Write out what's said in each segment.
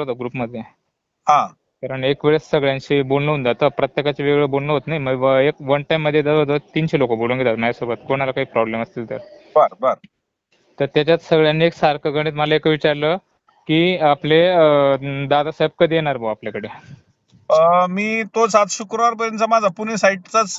होतं ग्रुपमध्ये. हा. कारण एक वेळेस सगळ्यांशी बोलणं होऊन जातं. प्रत्येकाचे वेगळं बोलणं होत नाही. मग एक वन टाइममध्ये जवळजवळ तीनशे लोक बोलून घेतात माझ्यासोबत. कोणाला काही प्रॉब्लेम असतील तर. बर बर. तर त्याच्यात सगळ्यांनी एक सारखं गणित मला एक विचारलं की आपले अं, दादासाहेब कधी येणार भाऊ आपल्याकडे? अं, मी तोच आज शुक्रवार पर्यंत माझा पुणे साईडचाच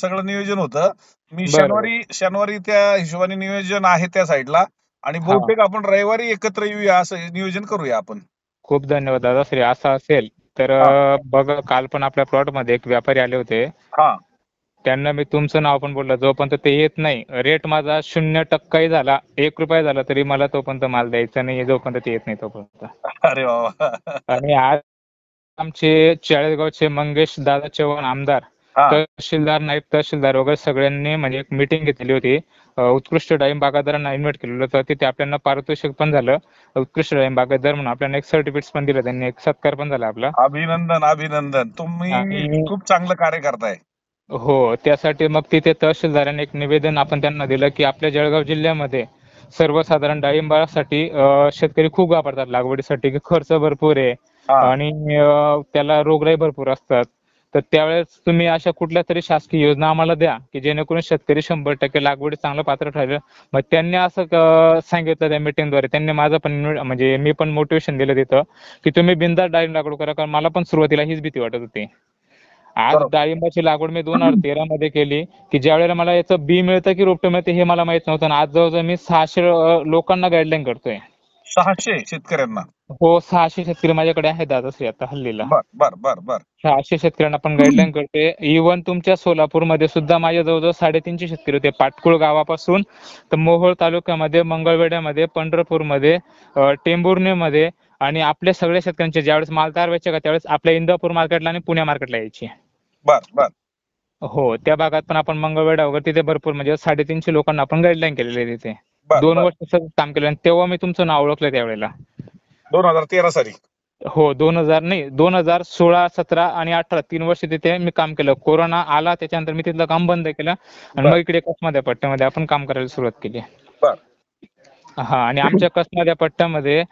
सगळं नियोजन होतं. मी बरं. शनिवारी शनिवारी त्या हिशोबाने नियोजन आहे त्या साईडला आणि. बहुतेक आपण रविवारी एकत्र येऊया असं नियोजन करूया आपण. खूप धन्यवाद दादा. श्री असं असेल तर अं, बघ काल पण आपल्या प्लॉटमध्ये एक व्यापारी आले होते. हा. त्यांना मी तुमचं नाव पण बोललो. जोपर्यंत ते येत नाही रेट माझा शून्य टक्काही झाला. एक रुपया झाला तरी मला तोपर्यंत माल द्यायचा नाही जोपर्यंत ते येत नाही तोपर्यंत. अरे बाबा. आणि आज आमचे चाळीसगावचे मंगेश दादा चव्हाण आमदार हा. तहसीलदार नाईब तहसीलदार वगैरे सगळ्यांनी म्हणजे एक मिटिंग घेतली होती. उत्कृष्ट डाळिंब बागायतदारांना इन्व्हाइट केलेलं होतं. तिथे आपल्याला पारितोषिक पण झालं. उत्कृष्ट डाळिंब बागायतदार म्हणून आपल्याला एक सर्टिफिकेट पण दिलं. त्यांनी एक सत्कार पण झाला आपला. अभिनंदन अभिनंदन. तुम्ही खूप चांगलं कार्य करताय. हो त्यासाठी मग तिथे तहसीलदारांनी एक निवेदन आपण त्यांना दिलं की आपल्या जळगाव जिल्ह्यामध्ये सर्वसाधारण डाळिंबासाठी शेतकरी खूप वापरतात. लागवडीसाठी खर्च भरपूर आहे. आणि त्याला रोगराई भरपूर असतात. तर त्यावेळेस तुम्ही अशा कुठल्या तरी शासकीय योजना आम्हाला द्या की जेणेकरून शेतकरी शंभर टक्के लागवडीत चांगलं पात्र ठरेल. मग त्यांनी असं सांगितलं त्या मीटिंगद्वारे त्यांनी माझं पण म्हणजे मी पण मोटिवेशन दिलं तिथं की तुम्ही बिनधास्त डाळिंब लागवड करा कारण मला पण सुरुवातीला हीच भीती वाटत होती. आज. डाळिंबाची लागवड मी दोन हजार तेरा मध्ये केली की ज्या वेळेला मला याचं बी मिळतं की रोपटं मिळतं हे मला माहीत नव्हतं आणि आज जवळजवळ मी सहाशे लोकांना गाईडलाईन करतोय. सहाशे शेतकऱ्यांना? हो सहाशे शेतकरी माझ्याकडे आहेत दादाश्री आता हल्लीला. बर बर बर बर. सहाशे शेतकऱ्यांना पण गाईडलाईन करते. इव्हन तुमच्या सोलापूरमध्ये सुद्धा माझ्या जवळजवळ साडेतीनशे शेतकरी होते. पाटकुळ गावापासून तर मोहोळ तालुक्यामध्ये मंगळवेढ्यामध्ये पंढरपूरमध्ये टेंभुर्णीमध्ये आणि आपल्या सगळ्या शेतकऱ्यांचे ज्यावेळेस माल तयार व्हायचे का त्यावेळेस आपल्या इंदापूर मार्केटला आणि पुणे मार्केटला यायची. बर बर. हो त्या भागात पण आपण मंगळवेढा वगैरे तिथे भरपूर म्हणजे साडेतीनशे लोकांना आपण गाईडलाईन केलेली आहे तिथे. दोन. वर्ष काम केलं आणि तेव्हा मी तुमचं नाव ओळखलं त्यावेळेला. दोन हजार तेरा साली हो दोन हजार नाही दोन हजार सोळा सतरा आणि अठरा तीन वर्ष तिथे मी काम केलं कोरोना आला त्याच्यानंतर मी तिथलं काम बंद केलं आणि. मग इकडे कसमध्ये पट्ट्यामध्ये आपण काम करायला सुरुवात केली. हा आणि आमच्या कसमध्ये पट्ट्यामध्ये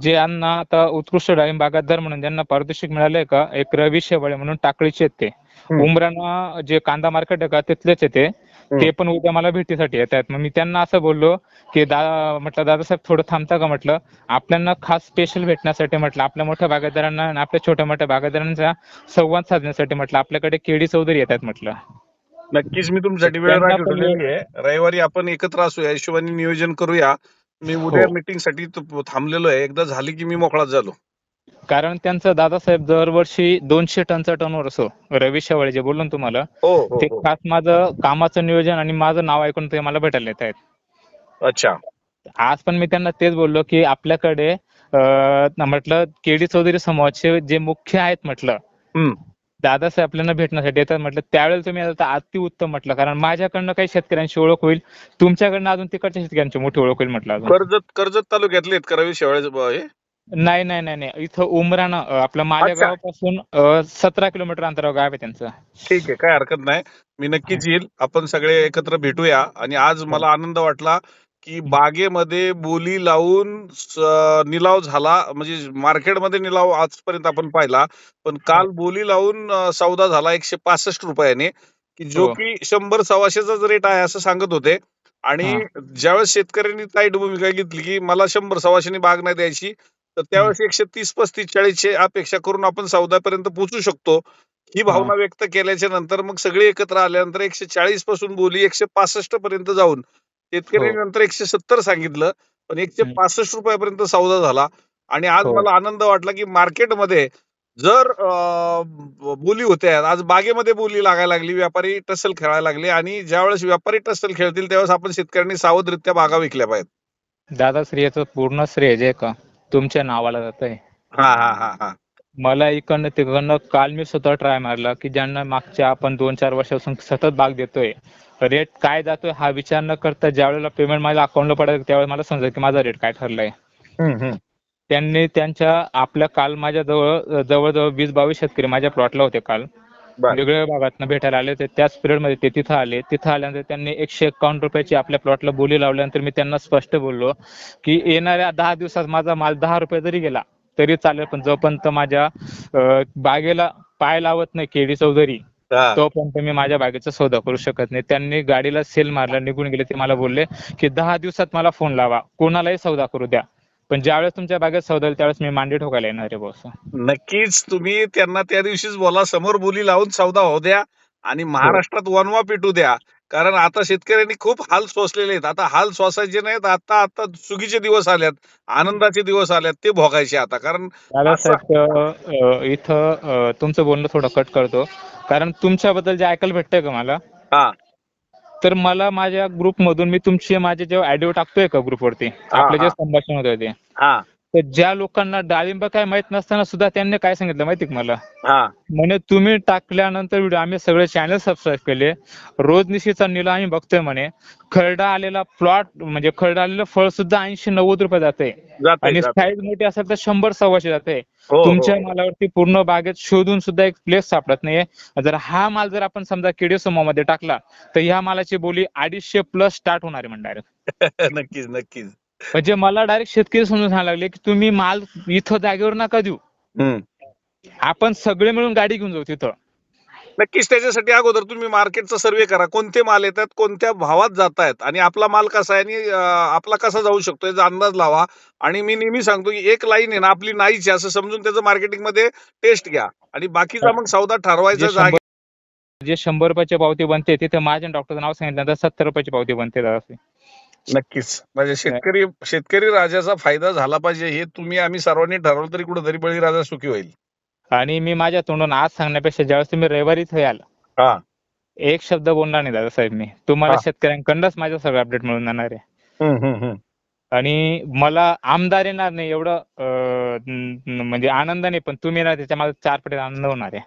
जे यांना आता उत्कृष्ट डाळिंब बागायतदार म्हणून ज्यांना पारितोषिक मिळालंय का एक रवी शेवाळे म्हणून टाकळीचे ते. उमराना जे कांदा मार्केट आहे का तिथलेच आहे ते पण उद्या मला भेटीसाठी येत आहेत मग मी त्यांना असं बोललो की दा म्हटलं दादासाहेब थोडं थांबता का? म्हटलं आपल्याला खास स्पेशल भेटण्यासाठी म्हटलं आपल्या मोठ्या बागायतदारांना आणि आपल्या छोट्या मोठ्या बागायतदारांचा संवाद साधण्यासाठी म्हटलं आपल्याकडे केडी चौधरी येतात म्हटलं. नक्कीच मी तुमच्यासाठी वेळ राखीव ठेवलेली आहे. रविवारी आपण एकत्र असू या हिशोबाने नियोजन करूया. मी उद्या हो. मीटिंगसाठी तो- थांबलेलो आहे. एकदा झाली की मी मोकळाच झालो. कारण त्यांचं दादासाहेब दरवर्षी दोनशे टनचा टर्नओव्हर असो. रवी शेवाळे जे बोललो ना तुम्हाला हो हो ते हो. खास माझं कामाचं नियोजन आणि माझं नाव ऐकून ते मला भेटायला येत आहेत. अच्छा. आज पण मी त्यांना तेच बोललो की आपल्याकडे अं, म्हटलं केडी चौधरी समूहाचे जे मुख्य आहेत म्हटलं हम्म. दादासाहेब आपल्याला भेटण्यासाठी येतात म्हटलं त्यावेळेला तुम्ही आता अति उत्तम म्हटलं. कारण माझ्याकडनं काही शेतकऱ्यांची ओळख होईल तुमच्याकडनं अजून तिकडच्या शेतकऱ्यांची मोठी ओळख होईल म्हटलं अजून. कर्जत कर्जत तालुक्यातले आहेत करावी शेवाळे हे? नाही नाही नाही नाही. इथं उमरानं अं, आपलं मालेगावापासून सतरा किलोमीटर अंतरावर गाव आहे त्यांचं. ठीक आहे काय हरकत नाही. मी नक्कीच येईल. आपण सगळे एकत्र भेटूया. आणि आज मला आनंद वाटला की बागेमध्ये बोली लावून निलाव झाला. म्हणजे मार्केटमध्ये निलाव आजपर्यंत आपण पाहिला. पण काल बोली लावून सौदा झाला एकशे पासष्ट रुपयाने. की जो हो. की शंभर सव्वाशेचाच रेट आहे असं सांगत होते. आणि ज्यावेळेस शेतकऱ्यांनी ताईट भूमिका घेतली की मला शंभर सव्वाशेने बाग नाही द्यायची. तर त्यावेळेस एकशे तीस पस्तीस चाळीसचे अपेक्षा करून आपण सौदापर्यंत पोहोचू शकतो. ही भावना व्यक्त केल्याच्यानंतर मग सगळे एकत्र आल्यानंतर एकशे चाळीसपासून बोली एकशे पासष्ट पर्यंत जाऊन शेतकऱ्यांनी नंतर एकशे सत्तर सांगितलं पण एकशे. पासष्ट रुपयापर्यंत सौदा झाला. आणि आज हो. मला आनंद वाटला की मार्केटमध्ये जर बोली होत्या आज बागेमध्ये बोली लागायला लागली व्यापारी टसल खेळायला लागले आणि ज्यावेळेस व्यापारी टसल खेळतील त्यावेळेस आपण शेतकऱ्यांनी सावधरित्या बागा विकल्या पाहिजेत. दादा श्रेयाचं पूर्ण श्रेय जे का? तुमच्या नावाला जात आहे हा हा हा हा मला इकडनं तिकडनं काल मी स्वतः ट्राय मारला की ज्यांना मागच्या आपण दोन चार वर्षापासून सतत बाग देतोय रेट काय जातोय हा विचार न करता ज्या वेळेला पेमेंट माझ्या अकाउंटला पडायचं त्यावेळेला मला समजायचं की माझा रेट काय ठरलाय. त्यांनी त्यांच्या आपल्या काल माझ्या जवळ जवळजवळ वीस बावीस शेतकरी माझ्या प्लॉटला होते काल. वेगवेगळ्या भागातनं भेटायला आले होते. त्याच पिरियडमध्ये ते तिथं आले. तिथं आल्यानंतर त्यांनी एकशे एकावन्न रुपयाची आपल्या प्लॉटला बोली लावल्यानंतर मी त्यांना स्पष्ट बोललो की येणाऱ्या दहा दिवसात माझा माल दहा रुपये जरी गेला तरी चालेल. पण जोपर्यंत माझ्या बागेला पाय लावत नाही केडी चौधरी. तोपर्यंत मी माझ्या बागेचा सौदा करू शकत नाही. त्यांनी गाडीला सेल मारला निघून गेले ते मला बोलले की दहा दिवसात मला फोन लावा. कोणालाही सौदा करू द्या. पण ज्यावेळेस तुमच्या बागेत सौदा होईल त्यावेळेस मी मांडी ठोकायला येणार आहे बॉस नक्कीच तुम्ही त्यांना त्या दिवशीच बोला समोर बोली लावून सौदा होऊ द्या आणि महाराष्ट्रात वनवा पेटू द्या. कारण आता शेतकऱ्यांनी खूप हाल सोसलेले आहेत. आता हाल सोसायचे नाहीत आता आता सुगीचे दिवस आल्यात आनंदाचे दिवस आल्यात ते भोगायचे आता. कारण इथं तुमचं बोलणं थोडं कट करतो. कारण तुमच्याबद्दल जे ऐकायला भेटतंय का मला? हा. तर मला माझ्या ग्रुप मधून मी तुमचे माझे जेव्हा ऑडिओ टाकतोय का ग्रुपवरती आपले जे. संभाषण होते ते. तर ज्या लोकांना डाळिंब काय माहीत नसताना सुद्धा त्यांनी काय सांगितलं माहिती का मला? हा. म्हणे तुम्ही टाकल्यानंतर व्हिडिओ आम्ही सगळे चॅनल सबस्क्राईब केले. रोज निशीचा निला आम्ही बघतोय म्हणे. खरडा आलेला प्लॉट म्हणजे खरडा आलेलं फळ सुद्धा ऐंशी नव्वद रुपये जाते जाते आणि. साईज मोठी असेल तर शंभर सव्वाशे जाते हो, हो. तुमच्या मालावरती पूर्ण बागेत शोधून सुद्धा एक प्लेस सापडत नाहीये. जर हा माल जर आपण समजा केडी समूहामध्ये टाकला तर ह्या मालाची बोली अडीचशे प्लस स्टार्ट होणार आहे म्हणजे direct. नक्कीच नक्कीच. म्हणजे मला डायरेक्ट शेतकरी समजून सांगायला लागले की तुम्ही माल इथं जागेवर नका देऊ. आपण सगळे मिळून गाडी घेऊन जाऊ तिथं. नक्कीच त्याच्यासाठी अगोदर तुम्ही मार्केटचा सर्वे करा. कोणते माल येतात कोणत्या भावात जात आहेत आणि आपला माल कसा आहे आणि आपला कसा जाऊ शकतो याचा अंदाज लावा. आणि मी नेहमी सांगतो की एक लाईन आहे ना आपली नाहीची असं समजून त्याचं मार्केटिंगमध्ये टेस्ट घ्या. आणि बाकीचा मग सौदा ठरवायचा जागे जे शंभर रुपयाची पावती बनते तिथे माझ्या डॉक्टरचं नाव सांगितल्यानंतर सत्तर रुपयाची पावती बनते दादा नक्कीच. म्हणजे शेतकरी शेतकरी राजाचा फायदा झाला पाहिजे हे तुम्ही आम्ही सर्वांनी ठरवलं तरी कुठेतरी बळीराजा सुखी होईल. आणि मी माझ्या तोंडून आज सांगण्यापेक्षा ज्यावेळेस तुम्ही रविवारी इथे याल हा. एक शब्द बोलणार नाही दादासाहेब मी. तुम्हाला हा. शेतकऱ्यांकडनंच माझं सगळं अपडेट मिळून जाणार आहे. आणि मला आमदार येणार नाही एवढं अं, न- म्हणजे आनंदाने पण तुम्ही येणार त्याच्या मला चार पटीत आनंद होणार आहे.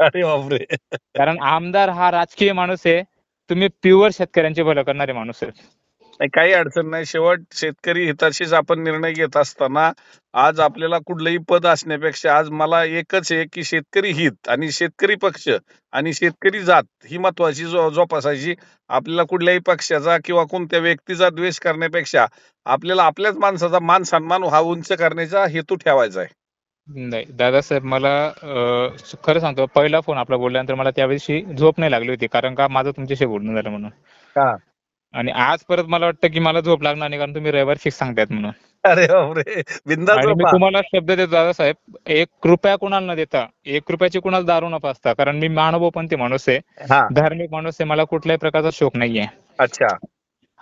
अरे बापरे. कारण आमदार हा राजकीय माणूस आहे. तुम्ही प्युअर शेतकऱ्यांचे भलं करणारे माणूस आहे नाही, काही अडचण नाही. शेवट शेतकरी हिताशीच आपण निर्णय घेत असताना आज आपल्याला कुठलंही पद असण्यापेक्षा आज मला एकच आहे की शेतकरी हित आणि शेतकरी पक्ष आणि शेतकरी जात ही महत्वाची जो जोपासायची. आपल्याला कुठल्याही पक्षाचा किंवा कोणत्या व्यक्तीचा द्वेष करण्यापेक्षा आपल्याला आपल्याच माणसाचा मान सन्मान हा उंच करण्याचा हेतू ठेवायचा आहे. नाही दादासाहेब मला खरं सांगतो पहिला फोन आपला बोलल्यानंतर मला त्यावेळेशी झोप नाही लागली होती. कारण का माझं तुमच्याशी बोलणं झालं म्हणून. हा. आणि आज परत मला वाटतं की मला झोप लागणार नाही कारण तुम्ही रविवार फिक्स सांगतायत म्हणून. अरे बापरे बिंदास आणि मी झोपा. तुम्हाला शब्द देतो दादासाहेब एक रुपया कुणाला न देता एक रुपयाची कुणाला दारू न पाचता कारण मी मानवपंथी माणूस आहे हा. धार्मिक माणूस आहे मला कुठल्याही प्रकारचा शोक नाहीये. अच्छा.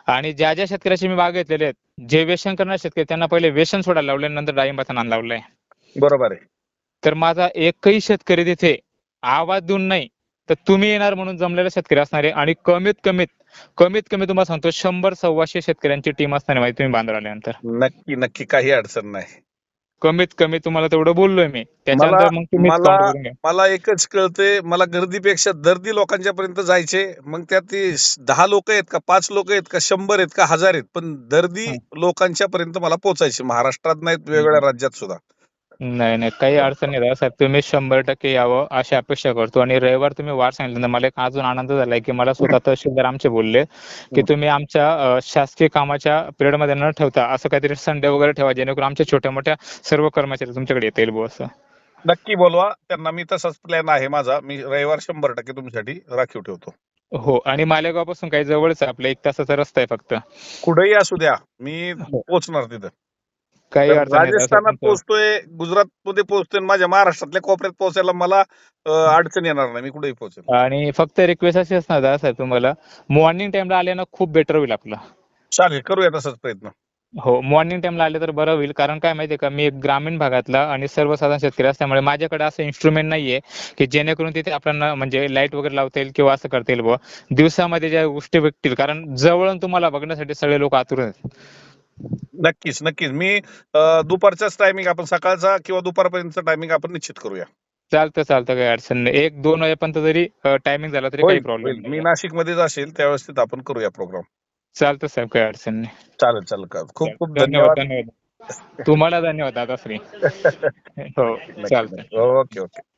आणि ज्या ज्या शेतकऱ्याची मी बाग घेतलेले आहेत जे व्यसन करणारे शेतकरी त्यांना पहिले व्यसन सोडायला लावले नंतर डाळिंबाचा नाद लावलाय बरोबर आहे. तर माझा एकही शेतकरी तिथे आवाज देऊन नाही तर तुम्ही येणार म्हणून जमलेला शेतकरी असणार आहे आणि कमीत कमीत कमीत कमी तुम्हाला सांगतो शंभर सव्वाशे शेतकऱ्यांची टीम असणार आहे माहिती तुम्ही बांधून आल्यानंतर. नक्की नक्की काही अडचण नाही. कमीत कमी तुम्हाला तेवढं बोललोय मी. त्याच्यानंतर मला- मग तुम्ही मला- एकच कळतंय मला गर्दीपेक्षा दर्दी लोकांच्या पर्यंत जायचे. मग त्यात ते दहा लोक आहेत का पाच लोक आहेत का शंभर आहेत का हजार आहेत. पण दर्दी लोकांच्या पर्यंत मला पोहोचायचे महाराष्ट्रात नाहीत वेगवेगळ्या राज्यात सुद्धा. नाही नाही. काही अडचण नाही दादासाहेब तुम्ही शंभर टक्के यावं अशी अपेक्षा करतो. आणि रविवार तुम्ही वार सांगितलं. मला एक अजून आनंद झालाय की मला स्वतः तहसीलदार आमचे बोलले की. तुम्ही आमच्या अं, शासकीय कामाच्या पिरियडमध्ये न ठेवता असं काहीतरी संडे वगैरे ठेवा जेणेकरून आमच्या छोट्या मोठ्या सर्व कर्मचारी तुमच्याकडे येता येईल बुवा असं. नक्की बोलवा. त्यांना मी तसाच प्लॅन आहे माझा. मी रविवार शंभर टक्के तुमच्यासाठी राखीव ठेवतो. हो. आणि मालेगावपासून काही जवळच आहे आपलं. एक तासाचा रस्ता आहे फक्त. कुठेही असू द्या. मी हो. पोहोचणार तिथं. काही राजस्थानात. पोहोचतोय गुजरात मध्ये पोहोचतोय माझ्या महाराष्ट्रातल्या कोपऱ्यात पोहोचायला मला अडचण येणार नाही मी कुठेही पोहोचेल आणि फक्त रिक्वेस्ट अशी असणार दादासाहेब तुम्हाला मॉर्निंग टाइमला आले ना खूप बेटर होईल आपलं. चालेल करूया तसाच प्रयत्न. हो मॉर्निंग टाइमला आले तर बरं होईल कारण काय माहितीये का मी एक ग्रामीण भागातला आणि सर्वसाधारण शेतकरी असल्यामुळे माझ्याकडे असं इन्स्ट्रुमेंट नाहीये की जेणेकरून तिथे आपल्याला म्हणजे लाइट वगैरे लावता येईल किंवा असं करता येईल बुवा. दिवसामध्ये ज्या गोष्टी भेटतील कारण जवळून तुम्हाला बघण्यासाठी सगळे लोक आतुर आहेत. नक्कीच नक्कीच. मी अं, दुपारचाच टायमिंग आपण सकाळचा किंवा दुपारपर्यंतचा टायमिंग आपण निश्चित करूया. चालतं चालतं काही अडचण नाही. एक दोन वाजेपर्यंत जरी टायमिंग झाला तरी काही होईल, प्रॉब्लेम होईल. मी नाही. नाशिक मध्येच असेल त्यावेळेस तिथं आपण करूया प्रोग्राम चालतं साहेब काही अडचण नाही. चालेल चालेल. का- खूप खूप धन्यवाद धन्यवाद. धन्यवाद. तुम्हाला धन्यवाद दादाश्री. हो नक्की, चालतं नक्की. Okay okay.